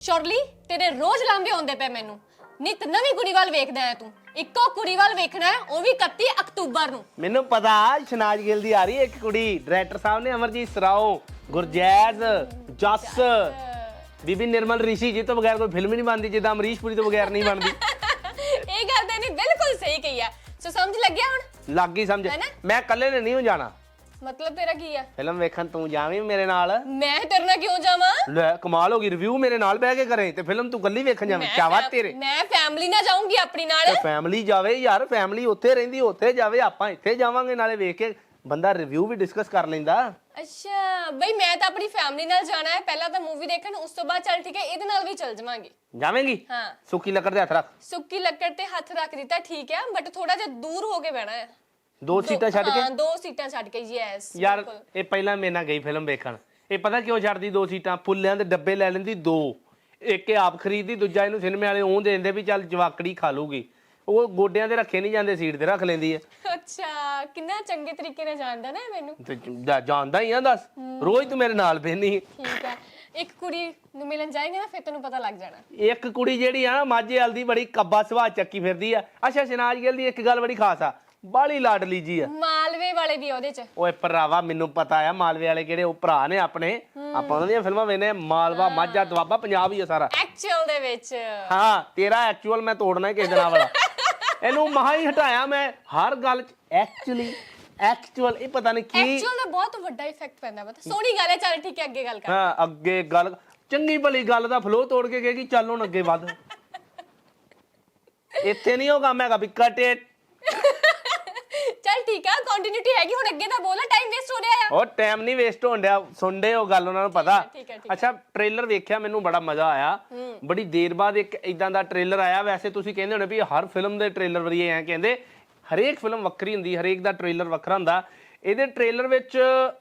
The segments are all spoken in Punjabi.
ਸ਼ੋਰਲੀ ਤੇਰੇ ਰੋਜ਼ ਲਾਂਬੇ ਹੁੰਦੇ ਪਏ ਮੈਨੂੰ। ਨਿਤ ਨਵੀਂ ਕੁੜੀ ਵੱਲ ਵੇਖਦਾ ਹੈ ਤੂੰ। ਇੱਕੋ ਕੁੜੀ ਵੱਲ ਵੇਖਣਾ ਹੈ ਉਹ ਵੀ 31 ਅਕਤੂਬਰ ਨੂੰ। ਮੈਨੂੰ ਪਤਾ ਸ਼ਨਾਜ ਗਿੱਲ ਦੀ ਆ ਰਹੀ ਹੈ ਇੱਕ ਕੁੜੀ। ਡਾਇਰੈਕਟਰ ਸਾਹਿਬ ਨੇ ਅਮਰਜੀਤ ਸਰਾਓ ਗੁਰਜੈਜ਼ ਜੱਸ ਬੀਬੀ ਨਿਰਮਲ ਰਿਸ਼ੀ ਜੀ ਤੋਂ ਬਗੈਰ ਕੋਈ ਫਿਲਮ ਹੀ ਨਹੀਂ ਬਣਦੀ ਜਿੱਦਾਂ ਅਮਰੀਸ਼ ਪੁਰੀ ਤੋਂ ਬਗੈਰ ਨਹੀਂ ਬਣਦੀ। ਇਹ ਗੱਲ ਤੇ ਨੇ ਬਿਲਕੁਲ ਸਹੀ ਕਹੀ ਆ ਸੋ ਸਮਝ ਲੱਗਿਆ ਹੁਣ? ਲੱਗ ਗਈ ਸਮਝ। ਹੈ? ਮੈਂ ਇਕੱਲੇ ਨੇ ਨਹੀਂ ਜਾਣਾ। ਮਤਲਬ ਤੇਰਾ ਕੀ ਆ? ਫਿਲਮ ਵੇਖਣ ਤੂੰ ਜਾਵੇਂ ਮੇਰੇ ਨਾਲ? ਮੈਂ ਤੇਰੇ ਨਾਲ ਕਿਉਂ ਜਾਵਾਂ? ਲੈ ਕਮਾਲ ਹੋ ਗਈ ਰਿਵਿਊ ਮੇਰੇ ਨਾਲ ਬਹਿ ਕੇ ਕਰੇ ਤੇ ਫਿਲਮ ਤੂੰ ਇਕੱਲੀ ਵੇਖਣ ਜਾਵੇਂ ਮੈਂ ਚਾਵਾ ਤੇਰੇ? ਮੈਂ ਫੈਮਿਲੀ ਨਾਲ ਜਾਊਂਗੀ ਆਪਣੀ ਨਾਲ? ਤੇ ਫੈਮਿਲੀ ਜਾਵੇ ਯਾਰ ਫੈਮਿਲੀ ਉੱਥੇ ਰਹਿੰਦੀ ਉੱਥੇ ਜਾਵੇ ਆਪਾਂ ਇੱਥੇ ਜਾਵਾਂਗੇ ਨਾਲੇ ਵੇਖ ਕੇ ਬੰਦਾ ਰਿਵਿਊ ਵੀ ਡਿਸਕਸ ਕਰ ਲੈਂਦਾ। ਅੱਛਾ ਬਈ ਮੈਂ ਤਾਂ ਆਪਣੀ ਫੈਮਿਲੀ ਨਾਲ ਜਾਣਾ ਹੈ ਪਹਿਲਾਂ ਤਾਂ ਮੂਵੀ ਦੇਖਣ ਉਸ ਤੋਂ ਬਾਅਦ ਚੱਲ ਠੀਕ ਹੈ ਇਹਦੇ ਨਾਲ ਵੀ ਚੱਲ ਜਾਵਾਂਗੇ। ਜਾਵੇਂਗੀ? ਹਾਂ। ਸੁੱਕੀ ਲੱਕੜ ਦੇ ਹੱਥ ਰੱਖ। ਸੁੱਕੀ ਲੱਕੜ ਤੇ ਹੱਥ ਰੱਖ ਦਿੱਤਾ ਠੀਕ ਹੈ ਬਟ ਥੋੜਾ ਜਿਹਾ ਦੂਰ ਹੋ ਕੇ ਬਹਿਣਾ ਹੈ। ਦੋ ਸੀਟਾਂ ਛੱਡ ਕੇ? ਹਾਂ ਦੋ ਸੀਟਾਂ ਛੱਡ ਕੇ ਯੈਸ ਯਾਰ ਇਹ ਪਹਿਲਾਂ ਮੇਰੇ ਨਾਲ ਗਈ ਫਿਲਮ ਵੇਖਣ। ਇਹ ਪਤਾ ਕਿਉਂ ਛੱਡਦੀ ਦੋ ਸੀਟਾਂ? ਫੁੱਲਿਆਂ ਦੇ ਡੱਬੇ ਲੈ ਲੈਂਦੀ ਦੋ। ਇੱਕ ਇਹ ਆਪ ਖਰੀਦਦੀ ਦੂਜਾ ਇਹਨੂੰ ਸਿਨੇਮੇ ਵਾਲੇ ਉਹ ਦੇ ਦਿੰਦੇ ਵੀ ਚੱਲ ਜਵਾਕੜੀ ਖਾ ਲੂਗੀ। ਉਹ ਗੋਡਿਆਂ ਤੇ ਰੱਖੇ ਨਹੀਂ ਜਾਂਦੇ ਸੀਟ ਤੇ ਰੱਖ ਲੈਂਦੀ ਹੈ। ਅੱਛਾ ਕਿੰਨਾ ਚੰਗੇ ਤਰੀਕੇ ਨਾਲ ਜਾਣਦਾ ਨਾ ਇਹ ਮੈਨੂੰ। ਤੇ ਜਾ- ਜਾਣਦਾ ਹੀ ਆ ਦੱਸ। ਰੋਜ਼ ਤੂੰ ਮੇਰੇ ਨਾਲ ਬਹਿਨੀ। ਠੀਕ ਹੈ। ਇੱਕ ਕੁੜੀ ਨੂੰ ਮਿਲਣ ਜਾਏਗਾ ਨਾ ਫਿਰ ਤੈਨੂੰ ਪਤਾ ਲੱਗ ਜਾਣਾ। ਇੱਕ ਕੁੜੀ ਜਿਹੜੀ ਆ ਨਾ ਮਾਝੇ ਵਾਲ ਦੀ ਬੜੀ ਕੱਬਾ ਸੁਭਾਅ ਚੱਕੀ ਫਿਰਦੀ ਆ। ਅੱਛਾ ਸ਼ਨਾਜ ਗਿੱਲ ਦੀ ਇੱਕ ਗੱਲ ਬੜੀ ਖਾਸ ਆ। ਬਾਲੀ ਲਾਡਲੀ ਜੀ ਆ। ਮਾਲਵੇ ਵਾਲੇ ਵੀ ਆ ਉਹਦੇ ਚ। ਓਏ ਭਰਾਵਾ ਮੈਨੂੰ ਪਤਾ ਆ ਮਾਲਵੇ ਵਾਲੇ ਕਿਹੜੇ ਉਹ ਭਰਾ ਨੇ ਆਪਣੇ। ਆਪਾਂ ਉਹਨਾਂ ਦੀਆਂ ਫਿਲਮਾਂ ਆ। ਮਾਲਵਾ ਮਾਝਾ ਦੁਆਬਾ ਪੰਜਾਬ ਹੀ ਆ ਸਾਰਾ। ਐਕਚੁਅਲ ਦੇ ਵਿੱਚ। ਹਾਂ ਤੇਰਾ ਐਕਚੁਅਲ ਮੈਂ ਤੋੜਨਾ ਹੀ ਕਿਸੇ ਦਿਨਾਂ ਵਾਲਾ ਇਹਨੂੰ ਮਹਾ ਹੀ ਹਟਾਇਆ ਮੈਂ ਹਰ ਗੱਲ ਚ। ਐਕਚੁਅਲੀ ਐਕਚੁਅਲ ਇਹ ਪਤਾ ਨਹੀਂ ਕੀ ਐਕਚੁਅਲ ਦਾ ਬਹੁਤ ਵੱਡਾ ਇਫੈਕਟ ਪੈਂਦਾ ਪਤਾ। ਸੋਹਣੀ ਗੱਲ ਹੈ ਚੱਲ ਠੀਕ ਹੈ ਅੱਗੇ ਗੱਲ ਕਰ। ਹਾਂ ਅੱਗੇ ਗੱਲ ਚੰਗੀ ਭਲੀ ਗੱਲ ਦਾ ਫਲੋ ਤੋੜ ਕੇ ਕਹੇਗੀ ਚੱਲ ਹੁਣ ਅੱਗੇ ਵੱਧ। ਇੱਥੇ ਨਹੀਂ ਉਹ ਕੰਮ ਹੈਗਾ ਵੀ ਕਟ ਇਟ ਕੰਟੀਨਿਊਟੀ ਹੈਗੀ ਹੁਣ ਅੱਗੇ ਦਾ ਬੋਲਾ ਟਾਈਮ ਵੇਸਟ ਹੋ ਰਿਹਾ ਆ। ਉਹ ਟਾਈਮ ਨਹੀਂ ਵੇਸਟ ਹੋਣ ਡਿਆ ਸੁਣਦੇ ਉਹ ਗੱਲ ਉਹਨਾਂ ਨੂੰ ਪਤਾ। ਠੀਕ ਹੈ, ਠੀਕ ਹੈ। ਅੱਛਾ ਟ੍ਰੇਲਰ ਵੇਖਿਆ ਮੈਨੂੰ ਬੜਾ ਮਜ਼ਾ ਆਇਆ। ਬੜੀ ਦੇਰ ਬਾਅਦ ਇੱਕ ਇਦਾਂ ਦਾ ਟ੍ਰੇਲਰ ਆਇਆ। ਵੈਸੇ ਤੁਸੀਂ ਕਹਿੰਦੇ ਹੋਣੇ ਵੀ ਹਰ ਫਿਲਮ ਦੇ ਟ੍ਰੇਲਰ ਵਰੀਏ ਐ ਕਹਿੰਦੇ। ਹਰੇਕ ਫਿਲਮ ਵੱਖਰੀ ਹੁੰਦੀ ਹਰੇਕ ਦਾ ਟ੍ਰੇਲਰ ਵੱਖਰਾ ਹੁੰਦਾ। ਇਹਦੇ ਟ੍ਰੇਲਰ ਵਿੱਚ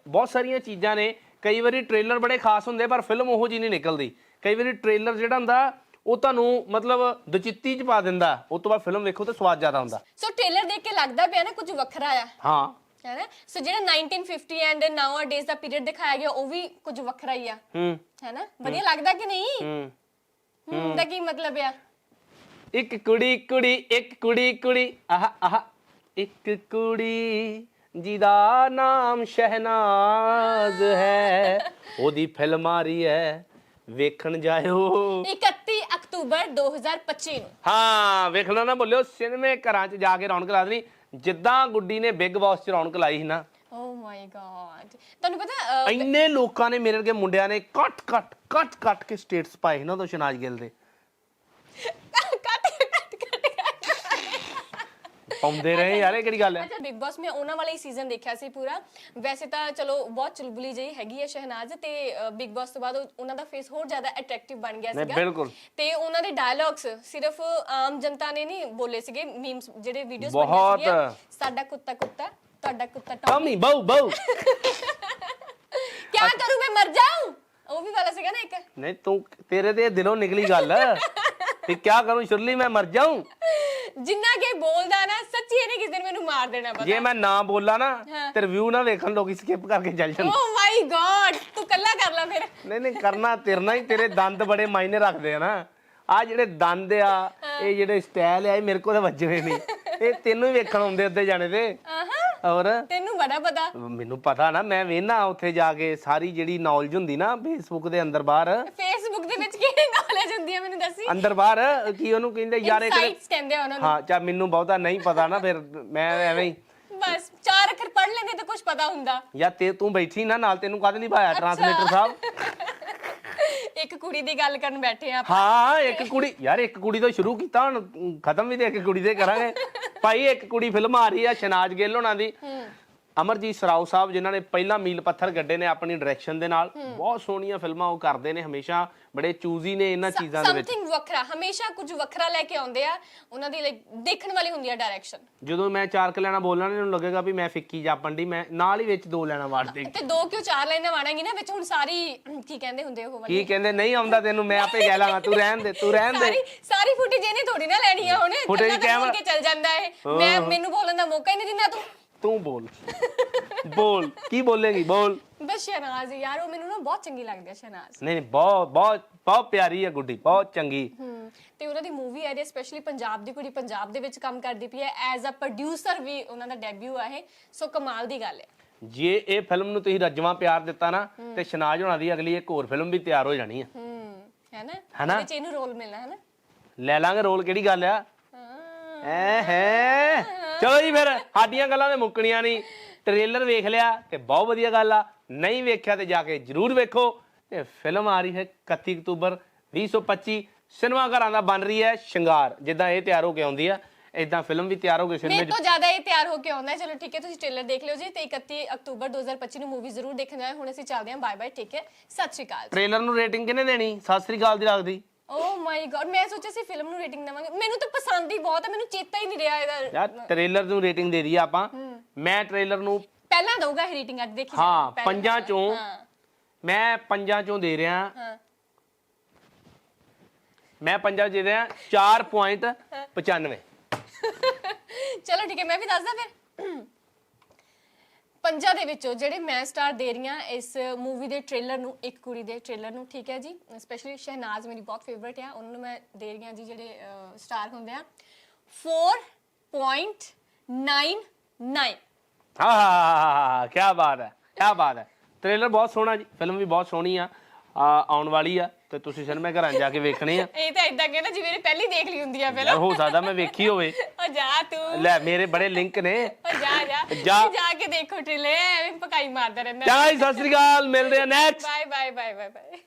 ਬਹੁਤ ਸਾਰੀਆਂ ਚੀਜ਼ਾਂ ਨੇ। ਕਈ ਵਾਰੀ ਟ੍ਰੇਲਰ ਬੜੇ ਖਾਸ ਹੁੰਦੇ ਪਰ ਫਿਲਮ ਉਹੋ ਜੀ ਨਹੀਂ ਨਿਕਲਦੀ। ਕਈ ਵਾਰੀ ਟ੍ਰੇਲਰ ਜਿਹੜਾ ਹੁੰਦਾ ਉਹ ਤੁਹਾਨੂੰ ਮਤਲਬ ਦਚਿੱਤੀ ਚ ਪਾ ਦਿੰਦਾ। ਉਸ ਤੋਂ ਬਾਅਦ ਫਿਲਮ ਵੇਖੋ ਤਾਂ ਸਵਾਦ ਜ਼ਿਆਦਾ ਹੁੰਦਾ। ਸੋ ਟ੍ਰੇਲਰ ਦੇਖ ਕੇ ਲੱਗਦਾ ਪਿਆ ਨਾ ਕੁਝ ਵੱਖਰਾ ਆ। ਹਾਂ। ਹੈ ਨਾ? ਸੋ ਜਿਹੜਾ 1950 ਐਂਡ ਨਾਓ ਡੇਜ਼ ਦਾ ਪੀਰੀਅਡ ਦਿਖਾਇਆ ਗਿਆ ਉਹ ਵੀ ਕੁਝ ਵੱਖਰਾ ਹੀ ਆ। ਹੂੰ। ਹੈ ਨਾ? ਵਧੀਆ ਲੱਗਦਾ ਕਿ ਨਹੀਂ? ਹੂੰ। ਹੂੰ ਦਾ ਕੀ ਮਤਲਬ ਆ? ਇੱਕ ਕੁੜੀ ਕੁੜੀ ਇੱਕ ਕੁੜੀ ਕੁੜੀ। ਆਹ ਆਹ। ਇੱਕ ਕੁੜੀ ਜਿਹਦਾ ਨਾਮ ਸ਼ਹਿਨਾਜ਼ ਹੈ। ਉਹਦੀ ਫਿਲਮ ਆ ਰਹੀ ਹੈ ਵੇਖਣ ਜਾਇਓ। 31 ਅਕਤੂਬਰ 2025 ਨੂੰ। ਹਾਂ ਵੇਖ ਲਓ ਨਾ ਬੋਲਿਓ ਸਿਨੇਮੇ ਘਰਾਂ 'ਚ ਜਾ ਕੇ ਰੌਣਕ ਲਾ ਦੇਣੀ। ਜਿੱਦਾਂ ਗੁੱਡੀ ਨੇ ਬਿਗ ਬਾਸ 'ਚ ਰੌਣਕ ਲਾਈ ਸੀ ਨਾ। ਓ ਮਾਈ ਗॉड ਤੁਹਾਨੂੰ ਪਤਾ ਅਹ, ਇੰਨੇ ਲੋਕਾਂ ਨੇ ਮੇਰੇ ਵਰਗੇ ਮੁੰਡਿਆਂ ਨੇ ਕੱਟ ਕੱਟ ਕੱਟ ਕੱਟ ਕੇ ਸਟੇਟਸ ਪਾਏ ਸੀ ਨਾ ਤੋਂ ਸ਼ਨਾਜ ਗਿੱਲ ਦੇ ਕੱਟ ਕੱਟ ਕੱਟ ਕੱਟ ਪਾਉਂਦੇ ਰਹੇ ਯਾਰ ਇਹ ਕਿਹੜੀ ਗੱਲ ਹੈ? ਅੱਛਾ ਬਿਗ ਬਾਸ ਮੈਂ ਉਹਨਾਂ ਵਾਲਾ ਹੀ ਸੀਜ਼ਨ ਦੇਖਿਆ ਸੀ ਪੂਰਾ। ਵੈਸੇ ਤਾਂ ਚਲੋ ਬਹੁਤ ਚੁਲਬੁਲੀ ਜਿਹੀ ਹੈਗੀ ਹੈ ਸ਼ਹਿਨਾਜ਼ ਤੇ ਬਿਗ ਬਾਸ ਤੋਂ ਬਾਅਦ ਉਹ- ਉਹਨਾਂ ਦਾ ਫੇਸ ਹੋਰ ਜ਼ਿਆਦਾ ਅਟਰੈਕਟਿਵ ਬਣ ਗਿਆ ਨਹੀਂ, ਸੀਗਾ। ਬਿਲਕੁਲ। ਤੇ ਉਹਨਾਂ ਦੇ ਡਾਇਲੌਗਸ ਸਿਰਫ ਆਮ ਜਨਤਾ ਨੇ ਨਹੀਂ ਬੋਲੇ ਸੀਗੇ ਮੀਮਸ ਜਿਹੜੇ ਵੀਡੀਓਜ਼ ਬਹੁਤ। ਸਾਡਾ ਕੁੱਤਾ ਕੁੱਤਾ ਤੁਹਾਡਾ ਕੁੱਤਾ ਟੌਮੀ। ਟਾਮੀ ਬਾਉ ਬਾਉ ਕਿਆ ਕਰੂੰ ਮੈਂ ਮਰ ਜਾਊਂ? ਉਹ ਵੀ ਵਾਲਾ ਸੀਗਾ ਨਾ ਇੱਕ। ਨਹੀਂ ਤੂੰ ਤੇਰੇ ਤੇ ਦਿਲੋਂ ਨਿਕਲੀ ਗੱਲ। ਤੇ ਕੀ ਕਰੂੰ ਸ਼ੁਰਲੀ ਮੈਂ ਮਰ ਜਾਊਂ? ਜਿੰਨਾ ਕਿ ਬੋਲਦਾ ਨਾ ਸੱਚੀ ਇਹਨੇ ਕਿਸੇ ਦਿਨ ਮੈਨੂੰ ਮਾਰ ਦੇਣਾ ਪਤਾ। ਜੇ ਮੈਂ ਨਾ ਬੋਲਾਂ ਨਾ ਹਾਂ। ਤੇ ਰਿਵਿਊ ਨਾ ਵੇਖਣ ਲੋਕੀ ਸਕਿਪ ਕਰਕੇ ਚੱਲ ਜਾਣ ਓ ਮਾਈ ਗॉड ਤੂੰ ਕੱਲਾ ਕਰ ਲੈ ਫਿਰ। ਨਹੀਂ ਨਹੀਂ ਕਰਨਾ ਤੇਰਨਾ ਹੀ ਤੇਰੇ ਦੰਦ ਬੜੇ ਮਾਇਨੇ ਰੱਖਦੇ ਆ ਨਾ। ਆ ਜਿਹੜੇ ਦੰਦ ਆ ਇਹ ਜਿਹੜੇ ਸਟਾਈਲ ਆ ਇਹ ਮੇਰੇ ਕੋਲ ਤਾਂ ਵੱਜਣੇ ਨਹੀਂ। ਇਹ ਤੈਨੂੰ ਹੀ ਵੇਖਣ ਆਉਂਦੇ ਅੱਧੇ ਜਾਣੇ ਤੇ। ਆਹਾਂ। ਔਰ ਤੈਨੂੰ ਬੜਾ ਪਤਾ। ਮੈਨੂੰ ਪਤਾ ਨਾ ਮੈਂ ਵੇਖਣਾ ਉੱਥੇ ਜਾ ਕੇ ਸਾਰੀ ਜਿਹੜੀ ਨੌਲੇਜ ਹੁੰਦੀ ਨਾ ਫੇਸਬੁੱਕ ਦੇ ਅੰਦਰ ਬਾਹਰ। ਹੈ ਮੈਨੂੰ ਦੱਸੀ ਅੰਦਰ ਬਾਹਰ ਕੀ ਉਹਨੂੰ ਕਹਿੰਦੇ ਯਾਰ ਇਹ ਕਿਹੜੇ- ਇਨਸਾਈਟਸ ਕਹਿੰਦੇ ਆ ਉਹਨਾਂ। ਨੂੰ ਹਾਂ ਚਾ ਮੈਨੂੰ ਬਹੁਤਾ ਨਹੀਂ ਪਤਾ ਨਾ ਫਿਰ ਮੈਂ ਐਵੇਂ ਹੀ ਬਸ ਚਾਰ ਅੱਖਰ ਪੜ੍ਹ ਲੈਂਦੇ ਤਾਂ ਕੁਝ ਪਤਾ ਹੁੰਦਾ। ਯਾ ਤੇ ਤੂੰ ਬੈਠੀ ਨਾ ਨਾਲ ਤੈਨੂੰ ਕਦ ਨਹੀਂ ਪਾਇਆ ਟਰਾਂਸਲੇਟਰ ਸਾਹਿਬ? ਇੱਕ ਕੁੜੀ ਦੀ ਗੱਲ ਕਰਨ ਬੈਠੇ ਆ ਆਪਾਂ। ਹਾਂ ਇੱਕ ਕੁੜੀ ਯਾਰ ਇੱਕ ਕੁੜੀ ਤੋਂ ਸ਼ੁਰੂ ਕੀਤਾ ਹੁਣ ਖਤਮ ਵੀ ਤੇ ਇੱਕ ਕੁੜੀ ਤੇ ਕਰਾਂਗੇ। ਭਾਈ ਇੱਕ ਕੁੜੀ ਫਿਲਮ ਆ ਰਹੀ ਆ ਸ਼ਨਾਜ ਗਿੱਲ ਹੋਣਾ ਦੀ। ਅਮਰਜੀਤ ਸਰਾਓ ਸਾਹਿਬ ਜਿਨ੍ਹਾਂ ਨੇ ਪਹਿਲਾਂ ਮੀਲ ਪੱਥਰ ਗੱਡੇ ਨੇ ਆਪਣੀ ਡਾਇਰੈਕਸ਼ਨ ਦੇ ਨਾਲ ਬਹੁਤ ਸੋਹਣੀਆਂ ਫਿਲਮਾਂ ਉਹ ਕਰਦੇ ਨੇ ਹਮੇਸ਼ਾ ਬੜੇ ਚੂਜ਼ੀ ਨੇ ਇਹਨਾਂ ਚੀਜ਼ਾਂ ਦੇ ਵਿੱਚ। ਸਮਥਿੰਗ ਵੱਖਰਾ ਹਮੇਸ਼ਾ ਕੁਝ ਵੱਖਰਾ ਲੈ ਕੇ ਆਉਂਦੇ ਆ ਉਹਨਾਂ ਦੀ ਲਾਈਕ ਦੇਖਣ ਵਾਲੀ ਹੁੰਦੀ ਆ ਡਾਇਰੈਕਸ਼ਨ ਜਦੋਂ ਮੈਂ ਚਾਰ ਕੁ ਲੈਣਾ ਬੋਲਣਾ ਇਹਨੂੰ ਲੱਗੇਗਾ ਵੀ ਮੈਂ ਫਿੱਕੀ ਜਾਪਣ ਦੀ ਮੈਂ ਨਾਲ ਹੀ ਵਿੱਚ ਦੋ ਲੈਣਾ ਵਾੜ ਦੇ। ਤੇ ਦੋ ਕਿਉਂ ਚਾਰ ਲਾਈਨਾਂ ਵਾੜਾਂਗੀ ਨਾ ਵਿੱਚ ਹੁਣ ਸਾਰੀ ਕੀ ਕਹਿੰਦੇ ਹੁੰਦੇ ਉਹ ਵਾਲੀ? ਕੀ ਕਹਿੰਦੇ ਨਹੀਂ ਆਉਂਦਾ ਤੈਨੂੰ ਮੈਂ ਆਪੇ ਕਹਿ ਲਾਂਗਾ ਤੂੰ ਰਹਿਣ ਦੇ ਤੂੰ ਰਹਿਣ ਦੇ। ਸਾਰੀ ਸਾਰੀ ਫੁਟੇਜ ਇਹਨੇ ਥੋੜੀ ਨਾ ਲੈਣੀ ਆ ਹੁਣ Footage ਕੱਲਾ ਤਾਂ camera- ਬੋਲ ਕੇ ਚੱਲ ਜਾਂਦਾ ਹੈ ਮੈਂ ਮੈਨੂੰ ਬੋਲਣ ਦਾ ਮੌਕਾ ਹੀ ਨਹੀਂ ਦਿੰਦਾ ਤੂੰ। ਤੂੰ ਬੋਲ। ਬੋਲ। ਕੀ ਬੋਲੇਗੀ? ਬੋਲ। ਬਸ ਸ਼ਹਿਨਾਜ਼ ਯਾਰ ਉਹ ਮੈਨੂੰ ਨਾ ਬਹੁਤ ਚੰਗੀ ਲੱਗਦੀ ਹੈ ਸ਼ਹਿਨਾਜ਼। ਨਹੀਂ ਨਹੀਂ ਬਹੁਤ ਬਹੁਤ ਬਹੁਤ ਪਿਆਰੀ ਹੈ ਗੁੱਡੀ ਬਹੁਤ ਚੰਗੀ। ਹਮ, ਤੇ ਉਹਨਾਂ ਦੀ ਮੂਵੀ ਆ ਰਹੀ ਹੈ ਸਪੈਸ਼ਲੀ ਪੰਜਾਬ ਦੀ ਕੁੜੀ ਪੰਜਾਬ ਦੇ ਵਿੱਚ ਕੰਮ ਕਰਦੀ ਪਈ ਹੈ ਐਜ਼ ਅ ਪ੍ਰੋਡਿਊਸਰ ਵੀ ਉਹਨਾਂ ਦਾ ਡੈਬਿਊ ਆ ਇਹ ਸੋ ਕਮਾਲ ਦੀ ਗੱਲ ਹੈ ਜੇ ਇਹ ਫਿਲਮ ਨੂੰ ਤੁਸੀਂ ਰੱਜਵਾਂ ਪਿਆਰ ਦਿੱਤਾ ਨਾ ਤੇ ਸ਼ਨਾਜ ਹੋਣਾ ਦੀ ਅਗਲੀ ਇੱਕ ਹੋਰ ਫਿਲਮ ਵੀ ਤਿਆਰ ਹੋ ਜਾਣੀ ਆ। ਹੈ ਨਾ? ਹਨਾ? ਉਹਦੇ ਚ ਇਹਨੂੰ ਰੋਲ ਮਿਲਣਾ ਹੈ ਨਾ? ਲੈ ਲਾਂਗੇ ਰੋਲ ਕਿਹੜੀ ਗੱਲ ਆ। ਐ ਹੈ ਚਲੋ ਜੀ ਫਿਰ ਸਾਡੀਆਂ ਗੱਲਾਂ ਤੇ ਮੁੱਕਣੀਆਂ ਨਹੀਂ। ਟ੍ਰੇਲਰ ਵੇਖ ਲਿਆ ਤੇ ਬਹੁਤ ਵਧੀਆ ਗੱਲ ਆ। ਨਹੀਂ ਵੇਖਿਆ ਤੇ ਜਾ ਕੇ ਜਰੂਰ ਵੇਖੋ। ਤੇ ਫਿਲਮ ਆ ਰਹੀ ਹੈ 31 ਅਕਤੂਬਰ 2025 ਸਿਨੇਮਾ ਘਰਾਂ ਦਾ ਬਣ ਰਹੀ ਹੈ ਸ਼ਿੰਗਾਰ। ਜਿੱਦਾਂ ਇਹ ਤਿਆਰ ਹੋ ਕੇ ਆਉਂਦੀ ਆ ਇਦਾਂ ਫਿਲਮ ਵੀ ਤਿਆਰ ਹੋ ਕੇ ਸਿਨੇਮੇ ਮੇਰੇ ਤੋਂ ਜ਼ਿਆਦਾ ਇਹ ਤਿਆਰ ਹੋ ਕੇ ਆਉਂਦਾ ਹੈ। ਚਲੋ ਠੀਕ ਹੈ ਤੁਸੀਂ ਟ੍ਰੇਲਰ ਦੇਖ ਲਿਓ ਜੀ ਤੇ 31 ਅਕਤੂਬਰ 2025 ਨੂੰ ਮੂਵੀ ਜ਼ਰੂਰ ਦੇਖਣ ਜਾਏ ਹੁਣ ਅਸੀਂ ਚੱਲਦੇ ਹਾਂ। ਬਾਏ ਬਾਏ ਠੀਕ ਹੈ ਸਤਿ ਸ਼੍ਰੀ ਅਕਾਲ ਟ੍ਰੇਲਰ ਨੂੰ ਰੇਟਿੰਗ ਕਿਹਨੇ ਦੇਣੀ? ਸਤਿ ਸ੍ਰੀ ਅਕਾਲ ਦੀ ਲੱਗਦੀ। ਓ ਮਾਈ ਗॉड ਮੈਂ ਸੋਚਿਆ ਸੀ ਫਿਲਮ ਨੂੰ ਰੇਟਿੰਗ ਦੇਵਾਂਗੇ। ਮੈਨੂੰ ਤਾਂ ਪਸੰਦ ਹੀ ਬਹੁਤ ਹੈ ਮੈਨੂੰ ਚੇਤਾ ਹੀ ਨਹੀਂ ਰਿਹਾ ਇਹਦਾ। ਯਾਰ ਟ੍ਰੇਲਰ ਨੂੰ ਰੇਟਿੰਗ ਦੇ ਦਈਏ ਆਪਾਂ। ਮੈਂ ਟ੍ਰੇਲਰ ਨੂੰ ਪਹਿਲਾਂ ਦਊਗਾ ਇਹ ਰੇਟਿੰਗ ਅੱਜ ਦੇਖੀ ਹਾਂ, ਪਹਿਲਾਂ। ਪੰਜਾਂ ਚੋਂ। ਹਾਂ। ਮੈਂ ਪੰਜਾਂ ਚੋਂ ਦੇ ਰਿਹਾ। ਹਾਂ। ਮੈਂ ਪੰਜਾਂ 'ਚ ਦੇ ਰਿਹਾ 4.95 ਚਲੋ ਠੀਕ ਹੈ ਮੈਂ ਵੀ ਦੱਸਦਾ ਫਿਰ। ਪੰਜਾਂ ਦੇ ਵਿੱਚੋਂ ਜਿਹੜੇ ਮੈਂ ਸਟਾਰ ਦੇ ਰਹੀ ਹਾਂ ਇਸ ਮੂਵੀ ਦੇ ਟ੍ਰੇਲਰ ਨੂੰ ਇੱਕ ਕੁੜੀ ਦੇ ਟ੍ਰੇਲਰ ਨੂੰ ਠੀਕ ਹੈ ਜੀ? ਸਪੈਸ਼ਲੀ ਸ਼ਹਿਨਾਜ਼ ਮੇਰੀ ਬਹੁਤ ਫੇਵਰਿਟ ਆ ਉਹਨਾਂ ਨੂੰ ਮੈਂ ਦੇ ਰਹੀ ਹਾਂ ਜੀ ਜਿਹੜੇ ਸਟਾਰ ਹੁੰਦੇ ਆ। 4.99 ਹਾਂ ਕੀ ਬਾਤ ਹੈ ਕੀ ਬਾਤ ਹੈ। ਟ੍ਰੇਲਰ ਬਹੁਤ ਸੋਹਣਾ ਜੀ ਫਿਲਮ ਵੀ ਬਹੁਤ ਸੋਹਣੀ ਆ ਆਉਣ ਵਾਲੀ ਆ ਤੇ ਤੁਸੀਂ ਸਿਨੇਮਾ ਘਰਾਂ ਜਾ ਕੇ ਵੇਖਣੀ ਆ। ਇਹ ਤਾਂ ਇਦਾਂ ਕਹਿੰਦਾ ਜਿਵੇਂ ਪਹਿਲੀ ਦੇਖ ਲਈ ਹੁੰਦੀ ਆ ਫਿਲਮ ਹੋ ਸਕਦਾ ਮੈਂ ਵੇਖੀ ਹੋਵੇ। ਓ ਜਾ ਤੂੰ। ਲੈ ਮੇਰੇ ਬੜੇ ਲਿੰਕ ਨੇ। ਜਾ ਕੇ ਦੇਖੋ ਟ੍ਰੇਲਰ ਐਵੇਂ ਪਕਾਈ ਮਾਰਦਾ ਰਹਿੰਦਾ ਜੀ ਸਤਿ ਸ੍ਰੀ ਅਕਾਲ ਮਿਲਦੇ ਆ next bye bye bye bye bye